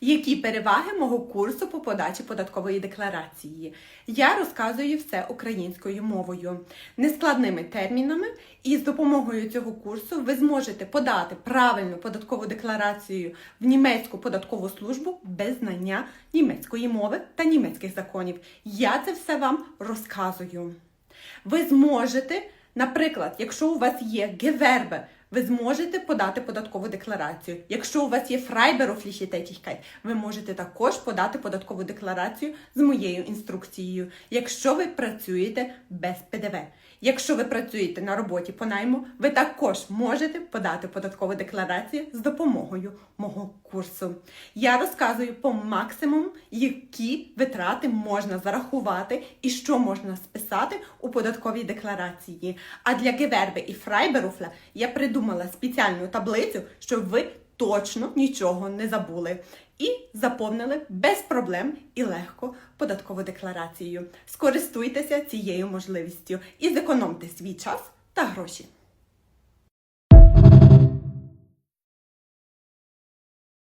Які переваги мого курсу по подачі податкової декларації? Я розказую все українською мовою, нескладними термінами, і з допомогою цього курсу ви зможете подати правильну податкову декларацію в німецьку податкову службу без знання німецької мови та німецьких законів. Я це все вам розказую. Ви зможете, наприклад, якщо у вас є гевербе, ви зможете подати податкову декларацію. Якщо у вас є фрайберofliche Tätigkeit, ви можете також подати податкову декларацію з моєю інструкцією, якщо ви працюєте без ПДВ. Якщо ви працюєте на роботі по найму, ви також можете подати податкову декларацію з допомогою мого курсу. Я розказую по максимуму, які витрати можна зарахувати і що можна списати у податковій декларації. А для Геверби і Фрайберуфля я придумала спеціальну таблицю, щоб ви точно нічого не забули. І заповнили без проблем і легко податкову декларацію. Скористуйтеся цією можливістю і зекономте свій час та гроші.